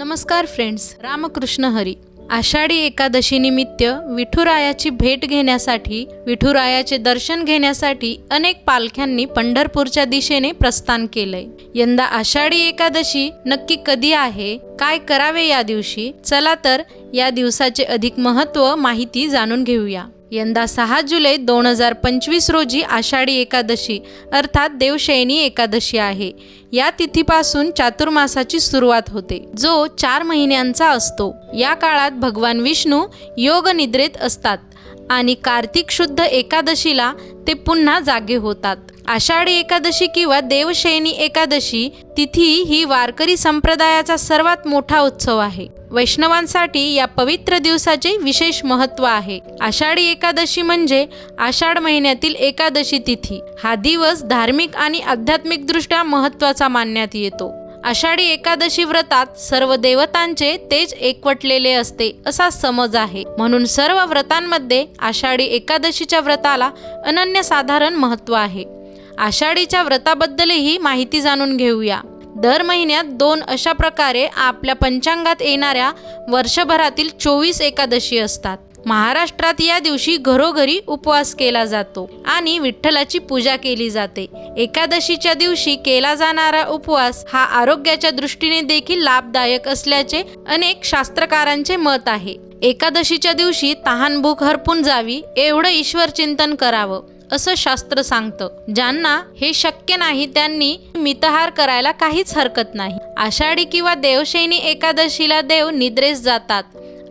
नमस्कार फ्रेंड्स रामकृष्ण हरी. आषाढी एकादशी निमित्त विठुरायाची भेट घेण्यासाठी विठुरायाचे दर्शन घेण्यासाठी अनेक पालख्यांनी पंढरपूरच्या दिशेने प्रस्थान केलंय. यंदा आषाढी एकादशी नक्की कधी आहे काय करावे या दिवशी? चला तर या दिवसाचे अधिक महत्त्व माहिती जाणून घेऊया. यंदा सहा जुलै दोन हजार पंचवीस रोजी आषाढी एकादशी अर्थात देवशयनी एकादशी आहे. या तिथीपासून चातुर्मासाची सुरुवात होते जो चार महिन्यांचा असतो. या काळात भगवान विष्णू योग निद्रेत असतात. आणि कार्तिक शुद्ध एकादशीला ते पुन्हा जागे होतात. आषाढी एकादशी किंवा देवशयनी एकादशी तिथी ही वारकरी संप्रदायाचा सर्वात मोठा उत्सव आहे. वैष्णवांसाठी या पवित्र दिवसाचे विशेष महत्त्व आहे. आषाढी एकादशी म्हणजे आषाढ महिन्यातील एकादशी तिथी. हा दिवस धार्मिक आणि आध्यात्मिकदृष्ट्या महत्त्वाचा मानण्यात येतो. आषाढी एकादशी व्रतात सर्व देवतांचे तेज एकवटलेले असते असा समज आहे. म्हणून सर्व व्रतांमध्ये आषाढी एकादशीच्या व्रताला अनन्यसाधारण महत्त्व आहे. आषाढीच्या व्रताबद्दलही माहिती जाणून घेऊया. दर महिन्यात दोन अशा प्रकारे आपल्या पंचांगात येणाऱ्या वर्षभरातील चोवीस एकादशी असतात. महाराष्ट्रात या दिवशी घरोघरी उपवास केला जातो आणि विठ्ठलाची पूजा केली जाते. एकादशीच्या दिवशी केला जाणारा उपवास हा आरोग्याच्या दृष्टीने देखील लाभदायक असल्याचे अनेक शास्त्रकारांचे मत आहे. एकादशीच्या दिवशी तहान भूक हरपून जावी एवढं ईश्वर चिंतन करावं असं शास्त्र सांगतं. ज्यांना हे शक्य नाही त्यांनी मितहार करायला काहीच हरकत नाही. आषाढी किंवा देवशैनी एकादशीला देव निद्रेस जातात.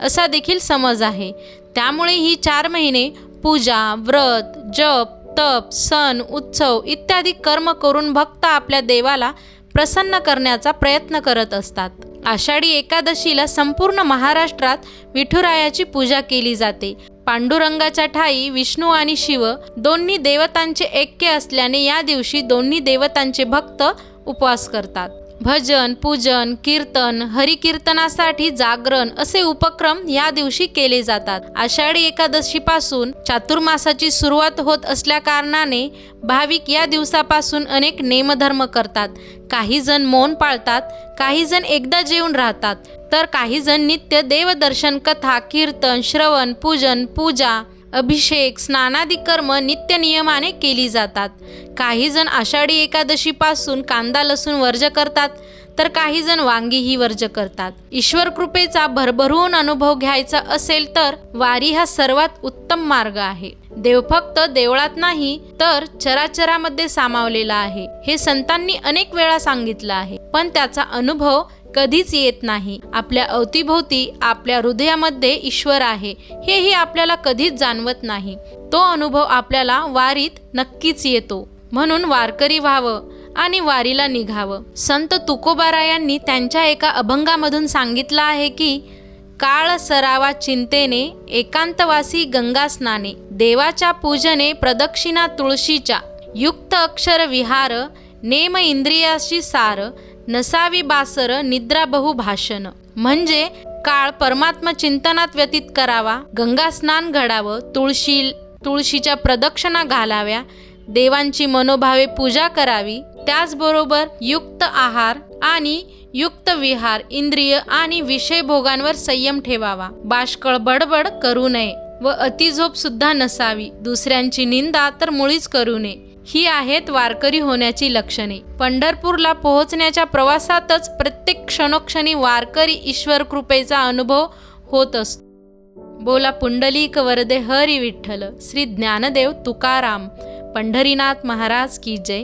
असा देखील समज आहे. त्यामुळे ही चार महिने पूजा व्रत जप तप सण उत्सव इत्यादी कर्म करून भक्त आपल्या देवाला प्रसन्न करण्याचा प्रयत्न करत असतात. आषाढी एकादशीला संपूर्ण महाराष्ट्रात विठुरायाची पूजा केली जाते. पांडुरंगाच्या ठाई विष्णू आणि शिव दोन्ही देवतांचे ऐक्य असल्याने या दिवशी दोन्ही देवतांचे भक्त उपवास करतात. भजन पूजन कीर्तन हरिकीर्तनासाठी जागरण असे उपक्रम या दिवशी केले जातात. आषाढी एकादशीपासून चातुर्मासाची सुरुवात होत असल्या कारणाने भाविक या दिवसापासून अनेक नेमधर्म करतात. काही जण मौन पाळतात काही जण एकदा जेवून राहतात. तर काही जण नित्य देवदर्शन कथा कीर्तन श्रवण पूजन पूजा अभिषेक स्नानादी कर्म नित्य नियमाने केली जातात. काही जण आषाढी एकादशीपासून कांदा लसूण वर्ज करतात तर काही जण वांगीही वर्ज करतात. ईश्वर कृपेचा भरभरून अनुभव घ्यायचा असेल तर वारी हा सर्वात उत्तम मार्ग आहे. देव फक्त देवळात नाही तर चराचरामध्ये सामावलेला आहे. हे संतांनी अनेक वेळा सांगितलं आहे पण त्याचा अनुभव कधीच येत नाही. आपल्या अवतीभोवती आपल्या हृदयामध्ये ईश्वर आहे हेही आपल्याला कधीच जाणवत नाही. तो अनुभव आपल्याला वारीत नक्कीच येतो. म्हणून वारकरी व्हावं आणि वारीला निघावं. संत तुकोबारायांनी त्यांच्या एका अभंगामधून सांगितलं आहे की काळ सरावा चिंतेने एकांतवासी गंगा स्नाने देवाच्या पूजने प्रदक्षिणा तुळशीच्या युक्त अक्षर विहार नेम इंद्रियाशी सार नसावी बासर निद्रा बहु भाषण. म्हणजे काळ परमात्मा चिंतनात व्यतीत करावा गंगा स्नान घडावं तुळशी तुळशीच्या प्रदक्षिणा घालाव्या देवांची मनोभावे पूजा करावी त्याचबरोबर युक्त आहार आणि युक्त विहार इंद्रिय आणि विषय भोगांवर संयम ठेवावा. बाष्कळ बडबड करू नये व अतिझोप सुद्धा नसावी. दुसऱ्यांची निंदा तर मुळीच करू नये. ही आहेत वारकरी होण्याची लक्षणे. पंढरपूरला पोहोचण्याच्या प्रवासातच प्रत्येक क्षणोक्षणी वारकरी ईश्वर कृपेचा अनुभव होत असतो. बोला पुंडलिक वरदे हरी विठ्ठल. श्री ज्ञानदेव तुकाराम. पंढरीनाथ महाराज की जय.